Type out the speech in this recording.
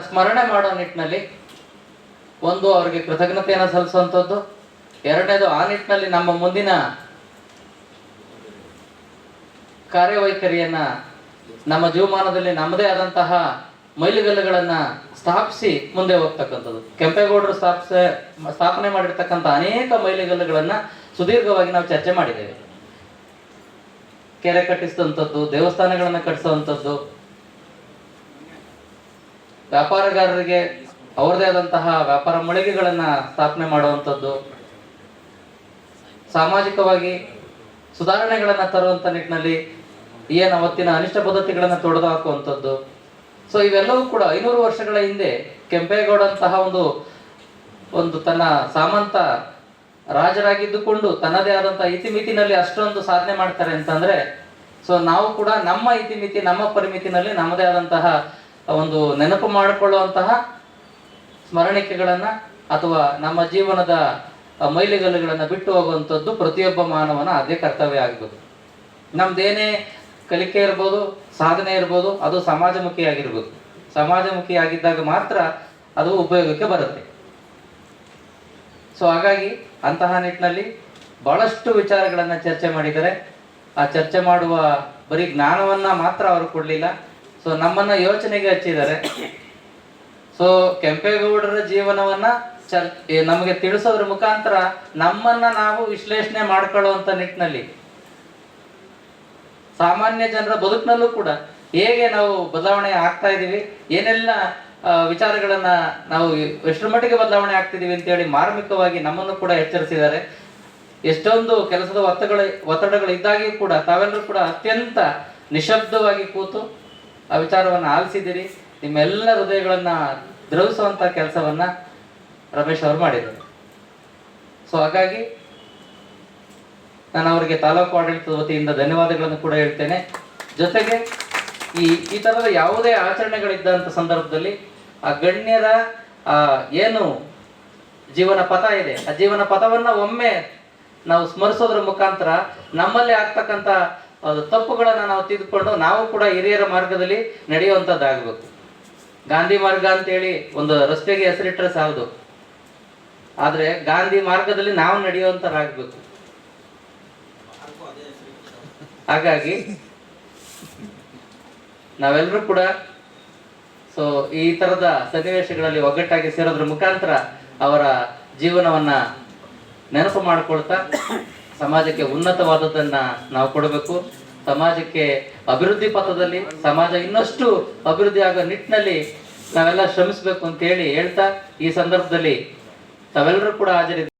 ಸ್ಮರಣೆ ಮಾಡೋ ನಿಟ್ಟಿನಲ್ಲಿ ಒಂದು ಅವರಿಗೆ ಕೃತಜ್ಞತೆಯನ್ನು ಸಲ್ಲಿಸುವಂಥದ್ದು, ಎರಡನೇದು ಆ ನಿಟ್ಟಿನಲ್ಲಿ ನಮ್ಮ ಮುಂದಿನ ಕಾರ್ಯವೈಖರಿಯನ್ನ ನಮ್ಮ ಜೀವಮಾನದಲ್ಲಿ ನಮ್ಮದೇ ಆದಂತಹ ಮೈಲಿಗಲ್ಲುಗಳನ್ನ ಸ್ಥಾಪಿಸಿ ಮುಂದೆ ಹೋಗ್ತಕ್ಕಂಥದ್ದು. ಕೆಂಪೇಗೌಡರು ಸ್ಥಾಪಿಸ, ಸ್ಥಾಪನೆ ಮಾಡಿರ್ತಕ್ಕಂಥ ಅನೇಕ ಮೈಲಿಗಲ್ಲುಗಳನ್ನ ಸುದೀರ್ಘವಾಗಿ ನಾವು ಚರ್ಚೆ ಮಾಡಿದ್ದೇವೆ. ಕೆರೆ ಕಟ್ಟಿಸಿದಂಥದ್ದು, ದೇವಸ್ಥಾನಗಳನ್ನು ಕಟ್ಟಿಸುವಂಥದ್ದು ವ್ಯಾಪಾರಗಾರರಿಗೆ ಅವರದೇ ಆದಂತಹ ವ್ಯಾಪಾರ ಮಳಿಗೆಗಳನ್ನು ಸ್ಥಾಪನೆ ಮಾಡುವಂಥದ್ದು, ಸಾಮಾಜಿಕವಾಗಿ ಸುಧಾರಣೆಗಳನ್ನು ತರುವಂತ ನಿಟ್ಟಿನಲ್ಲಿ ಏನು ಅವತ್ತಿನ ಅನಿಷ್ಟ ಪದ್ಧತಿಗಳನ್ನು ತೊಡೆದು ಹಾಕುವಂಥದ್ದು ಸೊ ಇವೆಲ್ಲವೂ ಕೂಡ ಐನೂರು ವರ್ಷಗಳ ಹಿಂದೆ ಕೆಂಪೇಗೌಡಂತಹ ಒಂದು ಒಂದು ತನ್ನ ಸಾಮಂತ ರಾಜರಾಗಿದ್ದುಕೊಂಡು ತನ್ನದೇ ಆದಂಥ ಇತಿಮಿತಿನಲ್ಲಿ ಅಷ್ಟೊಂದು ಸಾಧನೆ ಮಾಡ್ತಾರೆ ಅಂತಂದ್ರೆ ಸೊ ನಾವು ಕೂಡ ನಮ್ಮ ಇತಿಮಿತಿ, ನಮ್ಮ ಪರಿಮಿತಿನಲ್ಲಿ ನಮ್ಮದೇ ಆದಂತಹ ಒಂದು ನೆನಪು ಮಾಡಿಕೊಳ್ಳುವಂತಹ ಸ್ಮರಣಿಕೆಗಳನ್ನು ಅಥವಾ ನಮ್ಮ ಜೀವನದ ಮೈಲಿಗಲ್ಲುಗಳನ್ನು ಬಿಟ್ಟು ಹೋಗುವಂಥದ್ದು ಪ್ರತಿಯೊಬ್ಬ ಮಾನವನ ಅದೇ ಕರ್ತವ್ಯ ಆಗ್ಬೋದು. ನಮ್ದೇನೇ ಕಲಿಕೆ ಇರ್ಬೋದು, ಸಾಧನೆ ಇರ್ಬೋದು, ಅದು ಸಮಾಜಮುಖಿಯಾಗಿರ್ಬೋದು. ಸಮಾಜಮುಖಿಯಾಗಿದ್ದಾಗ ಮಾತ್ರ ಅದು ಉಪಯೋಗಕ್ಕೆ ಬರುತ್ತೆ. ಸೊ ಹಾಗಾಗಿ ಅಂತಹ ನಿಟ್ಟಿನಲ್ಲಿ ಬಹಳಷ್ಟು ವಿಚಾರಗಳನ್ನು ಚರ್ಚೆ ಮಾಡಿದ್ದಾರೆ ಆ ಚರ್ಚೆ ಮಾಡುವ ಬರೀ ಜ್ಞಾನವನ್ನ ಮಾತ್ರ ಅವರು ಕೊಡ್ಲಿಲ್ಲ. ಸೊ ನಮ್ಮನ್ನ ಯೋಚನೆಗೆ ಹಚ್ಚಿದ್ದಾರೆ. ಸೊ ಕೆಂಪೇಗೌಡರ ಜೀವನವನ್ನ ಚರ್ ನಮಗೆ ತಿಳಿಸೋದ್ರ ಮುಖಾಂತರ ನಮ್ಮನ್ನ ನಾವು ವಿಶ್ಲೇಷಣೆ ಮಾಡ್ಕೊಳ್ಳುವಂತ ನಿಟ್ಟಿನಲ್ಲಿ. ಸಾಮಾನ್ಯ ಜನರ ಬದುಕಿನಲ್ಲೂ ಕೂಡ ಹೇಗೆ ನಾವು ಬದಲಾವಣೆ ಆಗ್ತಾ ಇದೀವಿ ಏನೆಲ್ಲ ವಿಚಾರಗಳನ್ನ ನಾವು ಎಷ್ಟರ ಮಟ್ಟಿಗೆ ಬದಲಾವಣೆ ಆಗ್ತಿದೀವಿ ಅಂತೇಳಿ ಮಾರ್ಮಿಕವಾಗಿ ನಮ್ಮನ್ನು ಕೂಡ ಎಚ್ಚರಿಸಿದ್ದಾರೆ. ಎಷ್ಟೊಂದು ಕೆಲಸದ ಒತ್ತಡಗಳು ಒತ್ತಡಗಳು ಇದ್ದಾಗಿಯೂ ಕೂಡ ತಾವೆಲ್ಲರೂ ಕೂಡ ಅತ್ಯಂತ ನಿಶಬ್ದವಾಗಿ ಕೂತು ಆ ವಿಚಾರವನ್ನು ಆಲಿಸಿದಿರಿ. ನಿಮ್ಮೆಲ್ಲ ಹೃದಯಗಳನ್ನ ದ್ರವಿಸುವಂತ ಕೆಲಸವನ್ನ ರಮೇಶ್ ಅವರು ಮಾಡಿದರು ಸೊ ಹಾಗಾಗಿ ನಾನು ಅವರಿಗೆ ತಾಲೂಕು ಆಡಳಿತದ ವತಿಯಿಂದ ಧನ್ಯವಾದಗಳನ್ನು ಕೂಡ ಹೇಳ್ತೇನೆ. ಜೊತೆಗೆ ಈ ಈ ಥರದ ಯಾವುದೇ ಆಚರಣೆಗಳಿದ್ದಂಥ ಸಂದರ್ಭದಲ್ಲಿ ಆ ಗಣ್ಯರ ಏನು ಜೀವನ ಪಥ ಇದೆ, ಆ ಜೀವನ ಪಥವನ್ನ ಒಮ್ಮೆ ನಾವು ಸ್ಮರಿಸೋದ್ರ ಮುಖಾಂತರ ನಮ್ಮಲ್ಲಿ ಆಗ್ತಕ್ಕಂಥ ಅದು ತಪ್ಪುಗಳನ್ನ ನಾವು ತಿದ್ದುಕೊಂಡು ನಾವು ಕೂಡ ಹಿರಿಯರ ಮಾರ್ಗದಲ್ಲಿ ನಡೆಯುವಂಥದ್ದಾಗಬೇಕು. ಗಾಂಧಿ ಮಾರ್ಗ ಅಂತೇಳಿ ಒಂದು ರಸ್ತೆಗೆ ಹೆಸರಿಟ್ಟರೆ ಸಾಲದು ಆದರೆ ಗಾಂಧಿ ಮಾರ್ಗದಲ್ಲಿ ನಾವು ನಡೆಯುವಂತರಾಗಬೇಕು ಹಾಗಾಗಿ ನಾವೆಲ್ಲರೂ ಕೂಡ ಸೊ ಈ ತರದ ಸನ್ನಿವೇಶಗಳಲ್ಲಿ ಒಗ್ಗಟ್ಟಾಗಿ ಸೇರೋದ್ರ ಮುಖಾಂತರ ಅವರ ಜೀವನವನ್ನ ನೆನಪು ಮಾಡಿಕೊಳ್ತಾ ಸಮಾಜಕ್ಕೆ ಉನ್ನತವಾದದ್ದನ್ನ ನಾವು ಕೊಡಬೇಕು. ಸಮಾಜಕ್ಕೆ ಅಭಿವೃದ್ಧಿ ಪಥದಲ್ಲಿ ಸಮಾಜ ಇನ್ನಷ್ಟು ಅಭಿವೃದ್ಧಿ ಆಗೋ ನಿಟ್ಟಿನಲ್ಲಿ ನಾವೆಲ್ಲ ಶ್ರಮಿಸಬೇಕು ಅಂತ ಹೇಳಿ ಹೇಳ್ತಾ ಈ ಸಂದರ್ಭದಲ್ಲಿ ತಾವೆಲ್ಲರೂ ಕೂಡ ಹಾಜರಿದ್ದೀವಿ